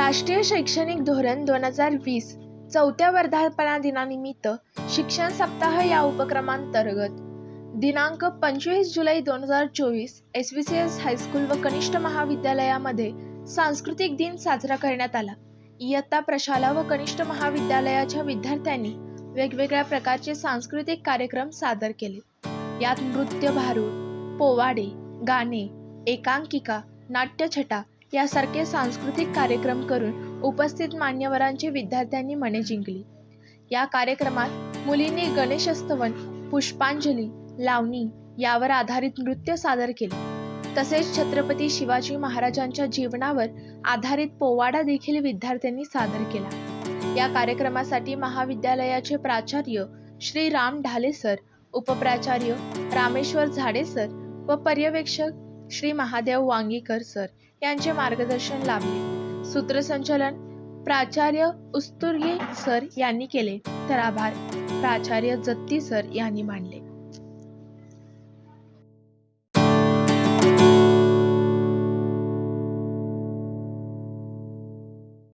राष्ट्रीय शैक्षणिक धोरण दोन हजार वीस चौथ्या वर्धापना दिनानिमित्त शिक्षण सप्ताह या उपक्रमांतर्गत दिनांक पंचवीस जुलै दोन हजार चोवीस S V C S high school व कनिष्ठ महाविद्यालयामध्ये सांस्कृतिक दिन साजरा करण्यात आला. इयत्ता प्रशाला व कनिष्ठ महाविद्यालयाच्या विद्यार्थ्यांनी वेगवेगळ्या प्रकारचे सांस्कृतिक कार्यक्रम सादर केले. यात नृत्य भारूड पोवाडे गाणे एकांकिका नाट्यछटा यासारखे सांस्कृतिक कार्यक्रम करून उपस्थित मान्यवरांची विद्यार्थ्यांनी मने जिंकली. या कार्यक्रमात मुलींनी गणेशस्तवन पुष्पांजली लावणी यावर आधारित नृत्य सादर केले. तसेच छत्रपती शिवाजी महाराजांच्या जीवनावर आधारित पोवाडा देखील विद्यार्थ्यांनी सादर केला. या कार्यक्रमासाठी महाविद्यालयाचे प्राचार्य श्री राम ढाले सर उपप्राचार्य रामेश्वर झाडे सर व पर्यवेक्षक श्री महादेव वांगीकर सर यांचे मार्गदर्शन लाभले. सूत्रसंचालन प्राचार्य उस्तुर्गे सर यांनी केले. तर आभार. प्राचार्य जत्ती सर यांनी मानले.